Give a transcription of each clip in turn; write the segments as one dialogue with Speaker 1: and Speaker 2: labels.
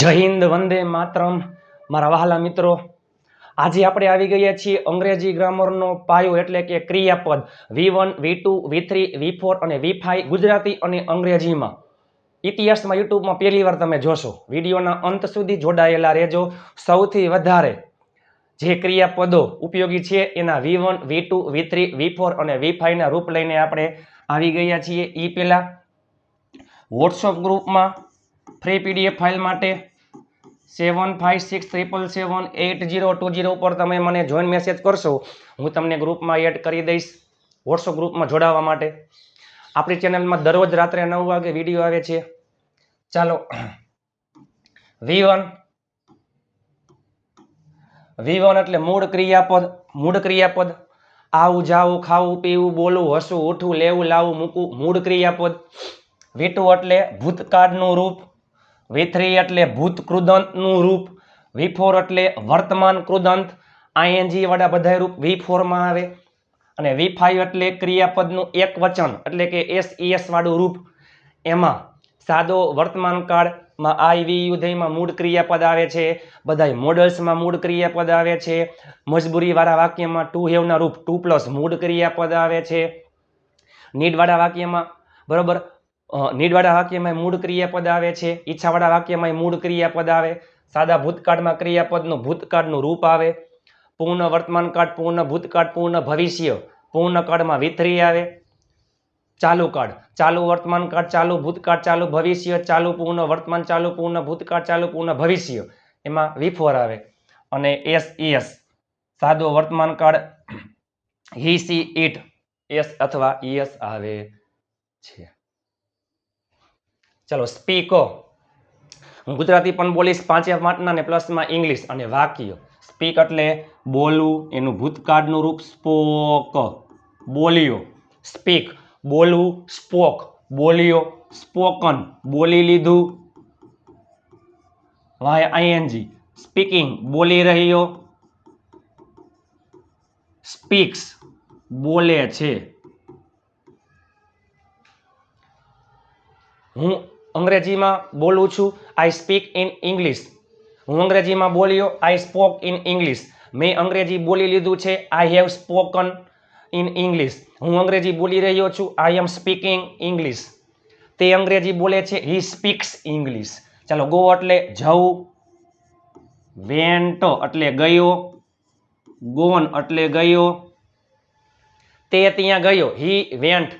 Speaker 1: જય હિન્દ, વંદે માતરમ. મારા વહાલા મિત્રો, આજે આપણે આવી ગયા છીએ અંગ્રેજી ગ્રામરનો પાયો એટલે કે ક્રિયાપદ. V one, V two, V three, V four અને વી ફાઈવ ગુજરાતી અને અંગ્રેજીમાં. ઇતિહાસમાં, યુટ્યુબમાં પહેલી વાર તમે જોશો. વિડીયોના અંત સુધી જોડાયેલા રહેજો. સૌથી વધારે જે ક્રિયાપદો ઉપયોગી છે એના V one, V two, V three, V four અને વી ફાઈવના રૂપ લઈને આપણે આવી ગયા છીએ. એ પહેલાં વોટ્સઅપ ગ્રુપમાં ફ્રી પીડીએફ ફાઇલ માટે seven five six triple seven eight zero two zero ઉપર તમે મને જોઈન મેસેજ કરશો, હું તમને ગ્રુપમાં એડ કરી દઈશ વોટ્સઅપ ગ્રુપમાં જોડાવા માટે. આપણી ચેનલમાં દરરોજ રાત્રે નવ વાગે વીડિયો આવે છે. ચાલો વી વન વી વન એટલે મૂળ ક્રિયાપદ મૂળ ક્રિયાપદ. આવું જાવું, ખાવું, પીવું, બોલવું, હસવું, ઉઠવું, લેવું લાવવું મૂકવું, મૂળ ક્રિયાપદ. વી ટુ એટલે ભૂતકાળનું રૂપ. વી થ્રી એટલે ભૂત કૃદંતનું રૂપ વી ફોર એટલે વર્તમાન કૃદંત આઈએનજી વાળા બધા રૂપ વી ફોરમાં આવે. અને વી ફાઈવ એટલે ક્રિયાપદનું એક વચન, એટલે કે એસ એસ વાળું રૂપ. એમાં સાદો વર્તમાન કાળમાં આઈ વી યુ મૂળ ક્રિયાપદ આવે છે, બધાય મોડલ્સમાં મૂળ ક્રિયાપદ આવે છે મજબૂરીવાળા વાક્યમાં ટુ હેવના રૂપ, ટુ પ્લસ મૂળ ક્રિયાપદ આવે છે. નીડવાળા વાક્યમાં બરોબર નીડવાળા વાક્યમાં મૂળ ક્રિયાપદ આવે છે, ઈચ્છાવાળા વાક્યમાં મૂળ ક્રિયાપદ આવે, સાદા ભૂતકાળમાં ક્રિયાપદનું ભૂતકાળનું રૂપ આવે, પૂર્ણ વર્તમાન કાળ, પૂર્ણ ભૂતકાળ, પૂર્ણ ભવિષ્ય, પૂર્ણ કાળમાં વિથરી આવે, ચાલુ કાળ, ચાલુ વર્તમાન કાળ, ચાલુ ભૂતકાળ, ચાલુ ભવિષ્ય, ચાલુ પૂર્ણ વર્તમાન, ચાલુ પૂર્ણ ભૂતકાળ, ચાલુ પૂર્ણ ભવિષ્ય, એમાં વિફોર આવે, અને એસ એસ, સાદો વર્તમાન કાળ, હી, સી ઇટ એસ અથવા ઈએસ આવે છે. ચલો સ્પીકો હું ગુજરાતી પણ બોલીશ, પાંચે માટના ને પ્લસમાં ઇંગ્લિશ અને વાક્ય. સ્પીક એટલે બોલવું, એનું ભૂતકાળનું રૂપ સ્પોક બોલ્યો સ્પીક બોલવું સ્પોક બોલ્યો સ્પોકન બોલી લીધું. વાય આઈએનજી સ્પીકિંગ બોલી રહ્યો. સ્પીક્સ બોલે છે. હું અંગ્રેજીમાં બોલું છું આઈ સ્પીક ઇન ઇંગ્લિશ હું અંગ્રેજીમાં બોલ્યો આઈ સ્પોક ઇન ઇંગ્લિશ મેં અંગ્રેજી બોલી લીધું છે I have spoken in English હું અંગ્રેજી બોલી રહ્યો છું આઈ એમ સ્પીકિંગ ઇંગ્લિશ તે અંગ્રેજી બોલે છે હી સ્પીક્સ ઇંગ્લિશ ચાલો ગો એટલે જવું વેન્ટ એટલે ગયો. ગોન એટલે ગયો. તે ત્યાં ગયો. હી વેન્ટ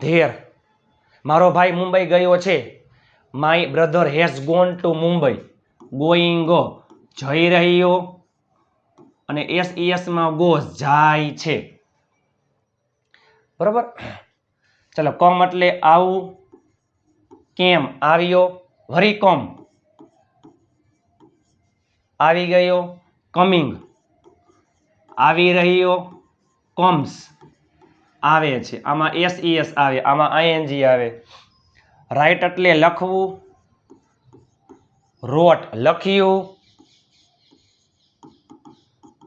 Speaker 1: ધેર મારો ભાઈ મુંબઈ ગયો છે. My brother has gone to Mumbai. Going જઈ રહ્યો. અને એસ એસમાં ગોઝ જાય છે. બરોબર? ચાલો કોમ એટલે આવું. કેમ? આવ્યો. વરી કોમ આવી ગયો. કમિંગ આવી રહ્યો. કમ્સ આવે છે. આમાં એસ એસ આવે, આમાં આઈએનજી આવે. રાઈટ એટલે લખવું રોટ લખ્યું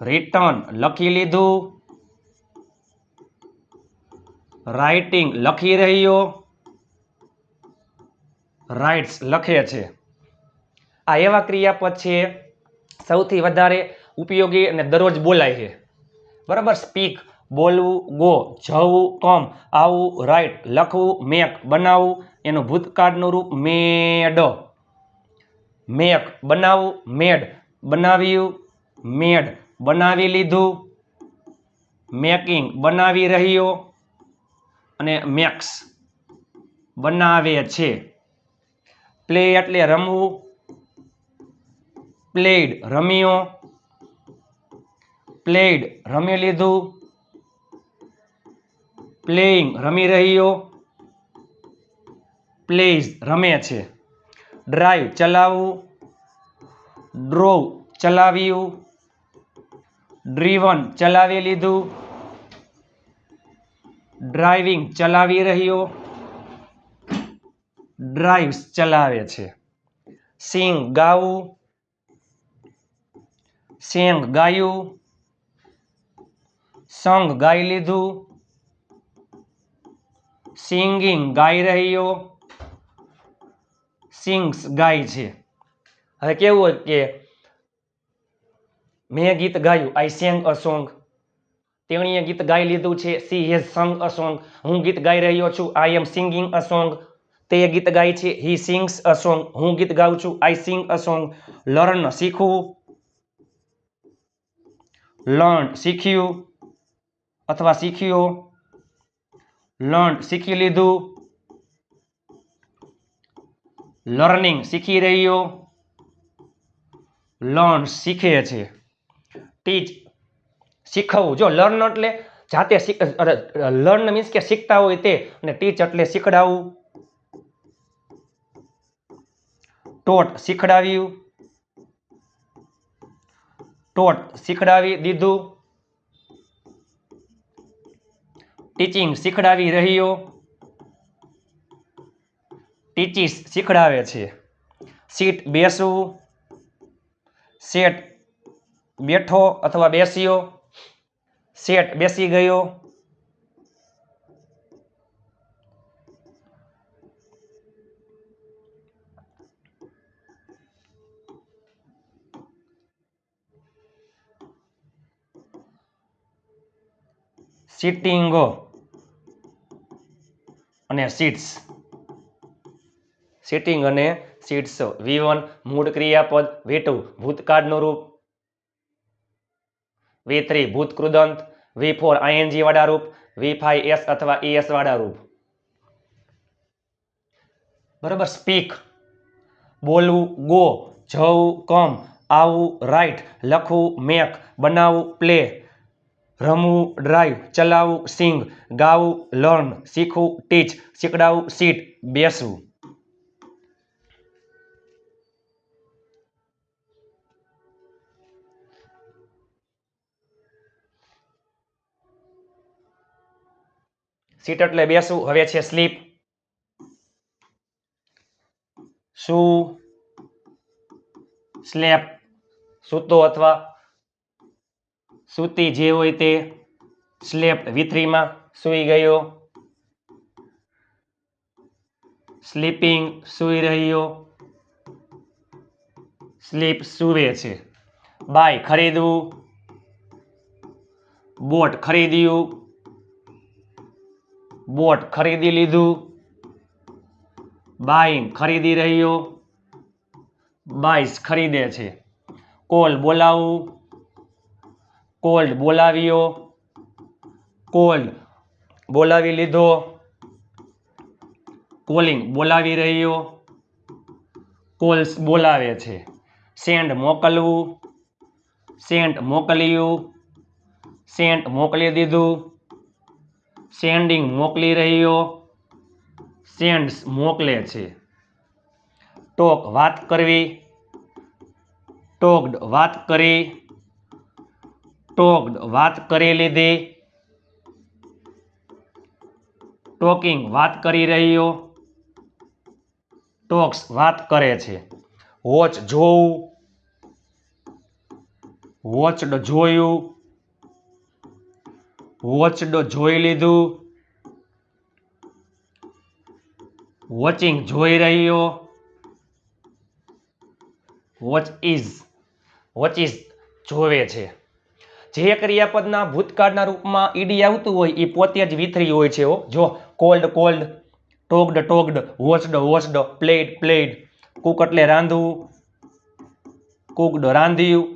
Speaker 1: રિટર્ન લખી લીધું રાઇટિંગ લખી રહ્યો રાઇટ્સ લખે છે. આ એવા ક્રિયાપદ છે, સૌથી વધારે ઉપયોગી અને દરરોજ બોલાય છે. બરાબર? સ્પીક બોલવું, ગો, જવું, કમ, આવું, રાઈટ, લખવું, મેક બનાવવું એનું ભૂતકાળનું રૂપ મેડ. મેક બનાવવું મેડ. બનાવ્યું, મેડ. બનાવી લીધું, મેકિંગ, બનાવી રહ્યો, અને મેક્સ બનાવે છે. પ્લે એટલે રમવું, પ્લેડ રમ્યો, પ્લેડ રમી લીધું પ્લેઇંગ રમી રહ્યો. પ્લેઝ રમે છે. ડ્રાઈવ ચલાવવું. ડ્રોવ ચલાવ્યું. ડ્રીવન ચલાવી લીધું. ડ્રાઇવિંગ ચલાવી રહ્યો. ડ્રાઇવ્સ ચલાવે છે. સિંગ ગાવું. સેંગ ગાયું. સંગ ગાઈ લીધું. સિંગિંગ ગાઈ રહ્યો સિંગ્સ ગાય છે. હવે કેવું હોય કે મેં ગીત ગાયું આઈ સેંગ અ સોંગ તેણીએ ગીત ગાઈ લીધું છે સી હેઝ સંગ અ સોંગ હું ગીત ગાઈ રહ્યો છું I M singing a song તે ગીત ગાય છે હી સિંગ્સ અ સોંગ હું ગીત ગાઉં છું I sing a song learn શીખવું. લર્ન શીખ્યું. અથવા શીખ્યો. લર્ન શીખી લીધું. લર્નિંગ શીખી રહ્યો. લર્ન શીખે છે. ટીચ શીખવવું જો લર્ન એટલે જાતે લર્ન મીન્સ કે શીખતા હોય તે, અને ટીચ એટલે શીખડાવવું ટોટ શીખડાવ્યું. ટોટ શીખડાવી દીધું. ટીચિંગ શીખડાવી રહ્યો. ટીચીસ શીખડાવે છે. સીટ બેસવું. સેટ બેઠો અથવા બેસ્યો. સેટ બેસી ગયો. સિટિંગ અને સીટ્સ. સિટિંગ અને સીટ્સ. વી વન મૂળ ક્રિયાપદ. વી ટુ ભૂતકાળનું રૂપ. વી થ્રી ભૂતકૃદંત. વી ફોર આઈએનજી વાળા રૂપ. વી ફાઈવ એસ અથવા ઈએસ વાળા રૂપ. બરાબર, સ્પીક. બોલવું, ગો, જવું, કમ. આવું રાઈટ. લખવું, મેક. બનાવવું, પ્લે. રમવું, ડ્રાઈવ, ચલાવવું, સિંગ, ગાવું, લર્ન, શીખવું, ટીચ શીખડાવવું સીટ, બેસવું. સીટ એટલે બેસવું, હવે છે સ્લીપ. શું સ્લેપ સૂતો અથવા સૂતી જે હોય તે સ્લેપ વિથરીમાં સૂઈ ગયો. સ્લીપિંગ સૂઈ રહ્યો. સ્લીપ સૂવે છે. બાય ખરીદવું. બોટ ખરીદ્યું. બોટ ખરીદી લીધું. બાઈંગ ખરીદી રહ્યો. બાઈસ ખરીદે છે. કોલ બોલાવવું કોલ્ડ બોલાવ્યો. કોલ્ડ બોલાવી લીધો. કોલિંગ બોલાવી રહ્યો. કોલ્સ બોલાવે છે. સેન્ડ મોકલવું. સેન્ટ મોકલ્યું. સેન્ટ મોકલી દીધું. સેન્ડિંગ મોકલી રહ્યો. સેન્ડ્સ મોકલે છે. ટોક વાત કરવી. ટોકડ વાત કરી. ટોકડ વાત કરી લીધી. ટોકિંગ વાત કરી રહ્યો. ટોક્સ વાત કરે છે. વોચ જોવું. વોચડ જોયું. વોચડ જોઈ લીધું. વોચિંગ જોઈ રહ્યો. Watch is. વોચ ઇઝ જોવે છે. જે ક્રિયાપદના ભૂતકાળના રૂપમાં ઈડી આવતું હોય એ પોતે જ વિથરી હોય છે જો called called talked talked watched watched played played, cook એટલે રાંધવું, કુકડ રાંધ્યું.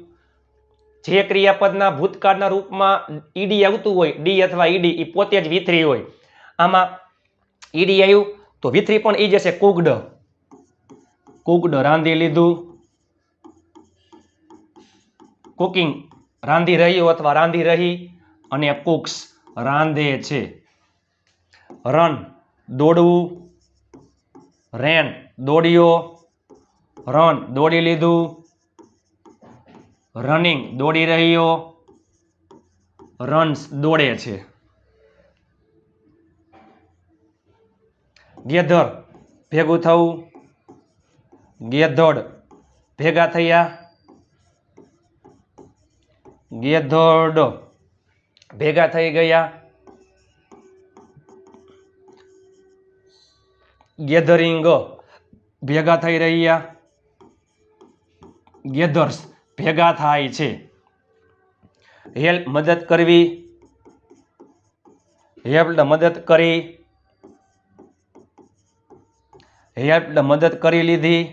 Speaker 1: જે ક્રિયાપદના ભૂતકાળના રૂપમાં ઈડી આવતું હોય, ડી અથવા ઈડી એ પોતે જ વિથરી હોય. આમાં ઈડી આવ્યું તો વિથરી પણ ઈ જશે કુકડ. કુકડ રાંધી લીધું. કુકિંગ રાંધી રહ્યો અથવા રાંધી રહી અને કુક્સ રાંધે છે. રન દોડવું, રેન દોડ્યો, રન દોડી લીધું, રનિંગ દોડી રહ્યો, રન્સ દોડે છે. ગેધર ભેગું થવું, ગેધડ ભેગા થયા ગેધડ. ભેગા થઈ ગયા. ગેધરિંગ ભેગા થઈ રહ્યા. ગેધર્સ ભેગા થાય છે. હેલ્પ મદદ કરવી. હેલ્પ મદદ કરી. હેલ્પ મદદ કરી લીધી.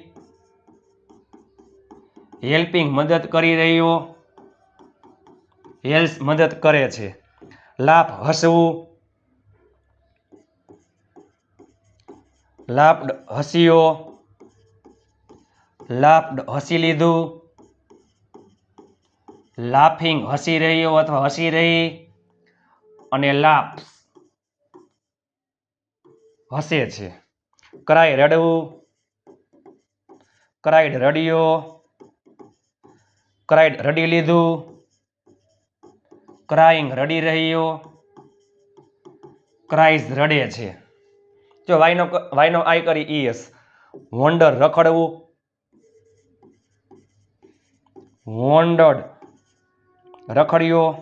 Speaker 1: હેલ્પિંગ મદદ કરી રહ્યો. હેલ્પ મદદ કરે છે. લાભ હસવું. લાભ હસ્યો લાભ હસી લીધું. લાફિંગ હસી રહ્યો અથવા હસી રહી. અને લાફ હસે છે. ક્રાય રડવું. ક્રાઇડ રડ્યો. ક્રાઇડ રડી લીધું. ક્રાઇંગ રડી રહ્યો. ક્રાઇઝ રડે છે. જો વાયનો વાયનો આઈ કરી ઈએસ વોન્ડર રખડવું. વોન્ડર્ડ રખડ્યો.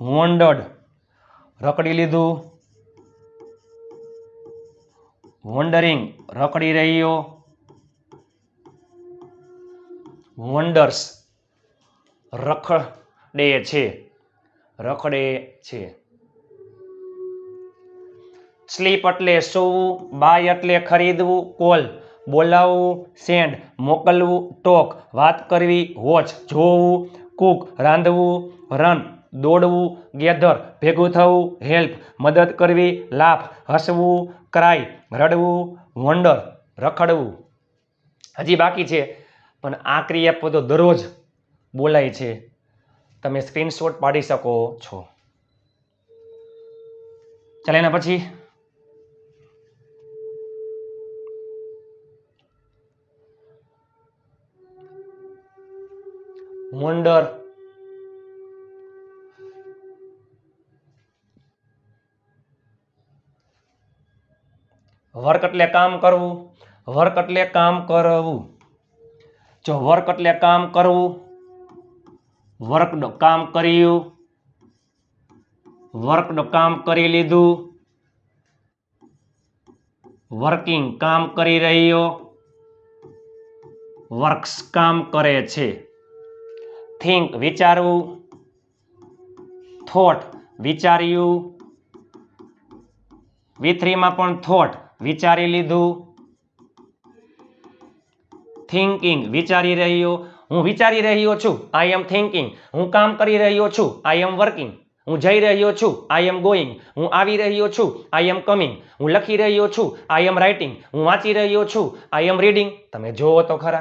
Speaker 1: વોન્ડર્ડ રખડી લીધું. વોન્ડરિંગ રખડી રહ્યો. વોન્ડર્સ રખડે છે. રખડે છે. સ્લીપ એટલે સૂવું, બાય એટલે ખરીદવું, કોલ બોલાવવું, સેન્ડ મોકલવું, ટોક વાત કરવી, વોચ જોવું, કુક રાંધવું, રન દોડવું, ગેધર ભેગું થવું, હેલ્પ મદદ કરવી, લાફ હસવું, ક્રાય રડવું, વંડર રખડવું. હજી બાકી છે, પણ આ ક્રિયાપદો દરરોજ બોલાય છે. તમે સ્ક્રીનશોટ પાડી શકો છો. ચાલે એના પછી. વંડર વર્ક એટલે કામ કરવું. વર્ક એટલે કામ કરવું. જો વર્ક એટલે કામ કરવું વર્ક કામ કર્યું. વર્ક કામ કરી લીધું. વર્કિંગ કામ કરી રહ્યો. વર્ક્સ કામ કરે છે. થિંક વિચારવું. થોટ વિચાર્યું. વિથરીમાં પણ થોટ વિચારી લીધું. થિંકિંગ વિચારી રહ્યો. હું વિચારી રહ્યો છું આઈ એમ થિંકિંગ હું કામ કરી રહ્યો છું આઈ એમ વર્કિંગ હું જઈ રહ્યો છું આઈ એમ ગોઈંગ હું આવી રહ્યો છું આઈ એમ કમિંગ હું લખી રહ્યો છું આઈ એમ રાઇટિંગ હું વાંચી રહ્યો છું આઈ એમ રીડિંગ તમે જોવો તો ખરા.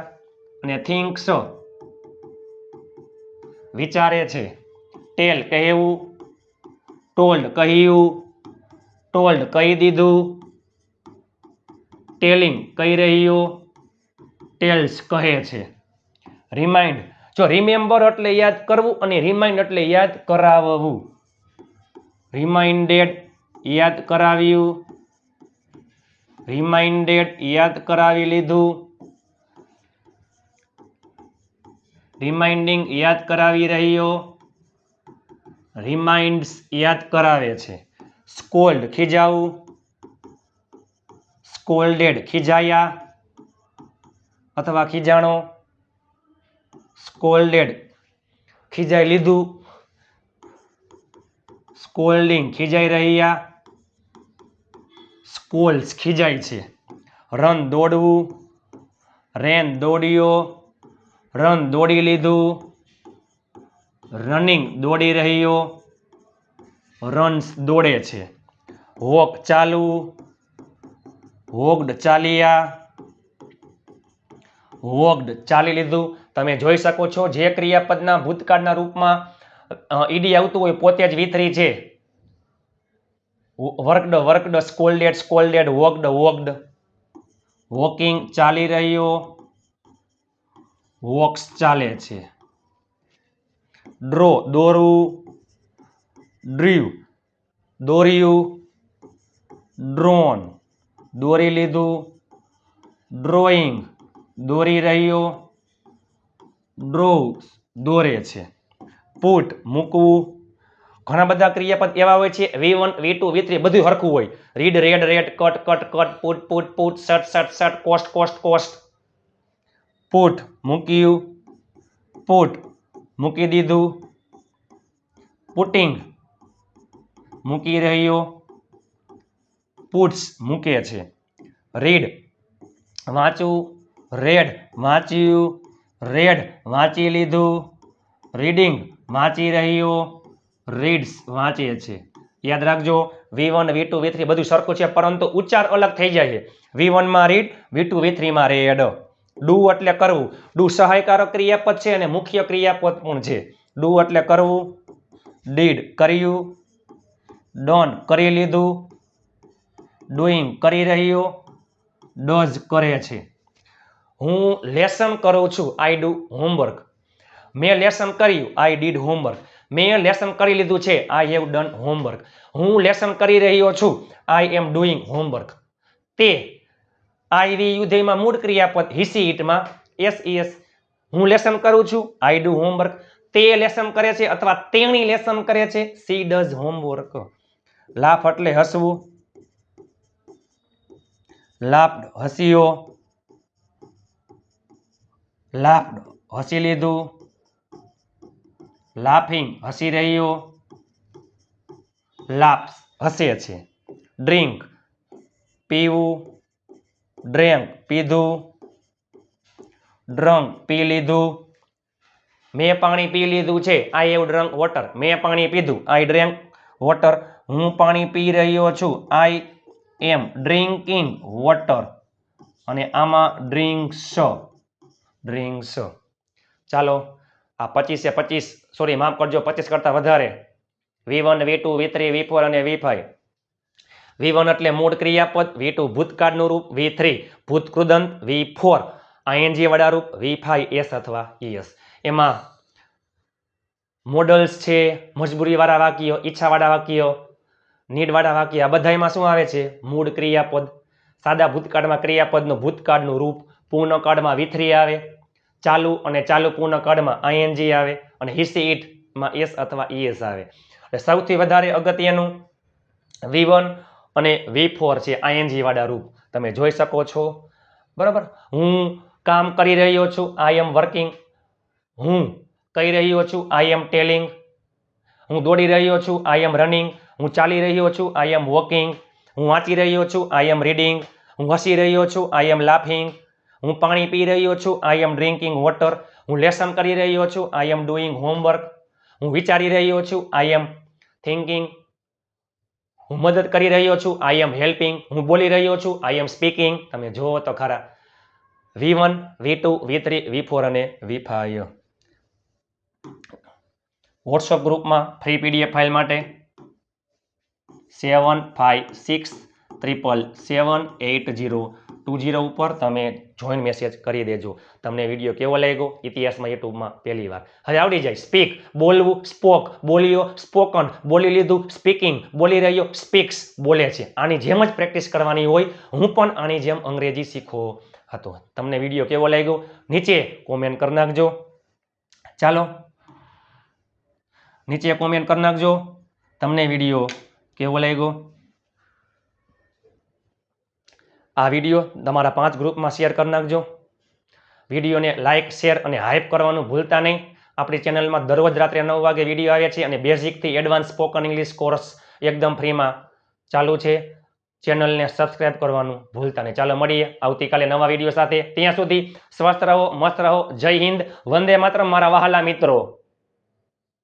Speaker 1: અને થિંક્સ વિચારે છે. ટેલ કહેવું. ટોલ્ડ કહ્યું. ટોલ્ડ કહી દીધું. ટેલિંગ કહી રહ્યું. ટેલ્સ કહે છે. રિમાઇન્ડ જો રિમેમ્બર એટલે યાદ કરવું અને રિમાઇન્ડ એટલે યાદ કરાવવું. રિમાઇન્ડેડ યાદ કરાવ્યું. રિમાઇન્ડેડ યાદ કરાવી લીધું. રિમાઇન્ડિંગ યાદ કરાવી રહ્યો. રિમાઇન્ડ્સ યાદ કરાવે છે. સ્કોલ્ડ ખીજાવું. સ્કોલ્ડેડ ખીજાયા. અથવા ખીજાણો. સ્કોલ્ડેડ ખીજાઈ લીધું. સ્કોલ્ડિંગ ખીજાઈ રહ્યા. સ્કોલ્સ ખીજાય છે. રન દોડવું. રેન દોડ્યો. રન દોડી લીધું. રનિંગ દોડી રહ્યો. રન્સ દોડે છે. વોક ચાલવું. વોકડ ચાલ્યા. વોકડ ચાલી લીધું. તમે જોઈ શકો છો, જે ક્રિયાપદના ભૂતકાળના રૂપમાં ઈડી આવતું હોય પોતે જ વિથરી છે. Worked worked, scolded scolded, walked walked. Walking ચાલી રહ્યો. વોક્સ ચાલે છે. ડ્રો, દોરવું. ડ્રીવ, દોર્યું. ડ્રોન, દોરી લીધું. ડ્રોઈંગ, દોરી રહ્યો. ડ્રોવ્સ દોરે છે. પુટ મૂકવું. ઘણા બધા ક્રિયાપદ એવા હોય છે, V one, V two, V three બધું હરખું હોય. Read, read read, cut cut cut, put put put shut shut shut cost cost cost put મૂક્યું. પુટ મૂકી દીધું. પુટિંગ મૂકી રહ્યો. પુટ્સ મૂકે છે. રીડ વાંચવું. રેડ વાંચ્યું. રેડ વાંચી લીધું. રીડિંગ વાંચી રહ્યો. રીડ્સ વાંચે છે યાદ રાખજો V one V two V three બધું સરખું છે, પરંતુ ઉચ્ચાર અલગ થઈ જાય છે. વી વનમાં રીડ વી ટુ વી થ્રીમાં રેડ ડુ એટલે કરવું. ડુ સહાયકારક ક્રિયાપદ છે અને મુખ્ય ક્રિયાપદ પણ છે. ડુ એટલે કરવું. ડીડ કર્યું. ડોન કરી લીધું. ડુઈંગ કરી રહ્યો. ડઝ કરે છે. હું લેસન કરું છું આઈ ડુ હોમવર્ક મેં લેસન કર્યું આઈ ડીડ હોમવર્ક મેં લેસન કરી લીધું છે આઈ હેવ ડન હોમવર્ક હું લેસન કરી રહ્યો છું આઈ એમ ડુઈંગ હોમવર્ક તે આઈ વી યુધ્યમાં મૂળ ક્રિયાપદ હિસી ઇટમાં એસ એસ હું લેસન કરું છું આઈ ડુ હોમવર્ક તે લેસન કરે છે અથવા તેણી લેસન કરે છે સી ડઝ હોમવર્ક લાફ એટલે હસવું. લાફ હસ્યો લાફ્ડ હસી લીધું. લાફિંગ, હસી રહ્યો. લાપ્સ, હસે છે. ડ્રિંક, પીવું. ડ્રેન્ક પીધું. ડ્રંક, પી લીધું. મેં પાણી પી લીધું છે. I have drunk water. મેં પાણી પીધું. I drank water. હું પાણી પી રહ્યો છું. I am drinking water. અને આમાં ડ્રિંક્સ. ડ્રિંક્સ. ચાલો, આ પચીસે પચીસ, સોરી, માફ કરજો, પચીસ કરતાં વધારે. V one, V two, V three, V four અને વી ફાઈવ. વી વન એટલે મૂળ ક્રિયાપદ, વી ટુ ભૂતકાળનું રૂપ, વી થ્રી ભૂતકૃદંત, વી ફોર આઈએનજી વાળા રૂપ વી ફાઈવ એસ અથવા ઈએસ. એમાં મોડલ્સ છે, મજબૂરીવાળા વાક્યો, ઈચ્છાવાળા વાક્યો, નીડવાળા વાક્ય, આ બધામાં શું આવે છે? મૂળ ક્રિયાપદ. સાદા ભૂતકાળમાં ક્રિયાપદનું ભૂતકાળનું રૂપ પૂર્ણકાળમાં વી થ્રી આવે, ચાલુ અને ચાલુ પૂર્ણકાળમાં આઈએનજી આવે અને હિસી ઇટમાં એસ અથવા ઈએસ આવે. એટલે સૌથી વધારે અગત્યનું વી અને વી ફોર છે આઈએનજીવાળા રૂપ. તમે જોઈ શકો છો. બરાબર? હું કામ કરી રહ્યો છું. આઈ એમ વર્કિંગ હું કહી રહ્યો છું. આઈ એમ ટેલિંગ હું દોડી રહ્યો છું. આઈ એમ રનિંગ હું ચાલી રહ્યો છું. આઈ એમ વોકિંગ હું વાંચી રહ્યો છું. આઈ એમ રીડિંગ હું હસી રહ્યો છું. આઈ એમ લાફિંગ હું પાણી પી રહ્યો છું આઈ એમ ડ્રિંકિંગ વોટર હું લેસન કરી રહ્યો છું આઈ એમ ડુઈંગ હોમવર્ક હું વિચારી રહ્યો છું આઈ એમ થિંકિંગ હું મદદ કરી રહ્યો છું આઈ એમ હેલ્પિંગ હું બોલી રહ્યો છું આઈ એમ સ્પીકિંગ તમે જુઓ તો ખરા. V one V two V three V four અને વી ફાઈવ વોટ્સઅપ ગ્રુપમાં ફ્રી પીડીએફ ફાઇલ માટે seven five six triple seven eight zero two zero ઉપર તમે જોઈન મેસેજ કરી દેજો. તમને વીડિયો કેવો લાગ્યો? ઇતિહાસમાં યુટ્યુબમાં પહેલી વાર. હવે આવડી જાય. સ્પીક બોલવું. સ્પોક બોલ્યો. સ્પોકન બોલી લીધું. સ્પીકિંગ બોલી રહ્યો. સ્પીક્સ બોલે છે. આની જેમ જ પ્રેક્ટિસ કરવાની હોય. હું પણ આની જેમ અંગ્રેજી શીખો હતો. તમને વીડિયો કેવો લાગ્યો? નીચે કોમેન્ટ કરી નાખજો. ચાલો. નીચે કોમેન્ટ કરી નાખજો. તમને વીડિયો કેવો લાગ્યો? આ વીડિયો તમારા પાંચ ગ્રુપમાં શેર કરી નાખજો. વિડીયોને લાઇક શેર અને હાઇપ કરવાનું ભૂલતા નહીં. આપણી ચેનલમાં દરરોજ રાત્રે નવ વાગે વીડિયો આવે છે અને બેઝિકથી એડવાન્સ સ્પોકન ઇંગ્લિશ કોર્સ એકદમ ફ્રીમાં ચાલુ છે. ચેનલને સબસ્ક્રાઇબ કરવાનું ભૂલતા નહીં. ચાલો મળીએ આવતીકાલે નવા વીડિયો સાથે. ત્યાં સુધી સ્વસ્થ રહો, મસ્ત રહો. જય હિન્દ. વંદે માત્ર મારા વહાલા મિત્રો.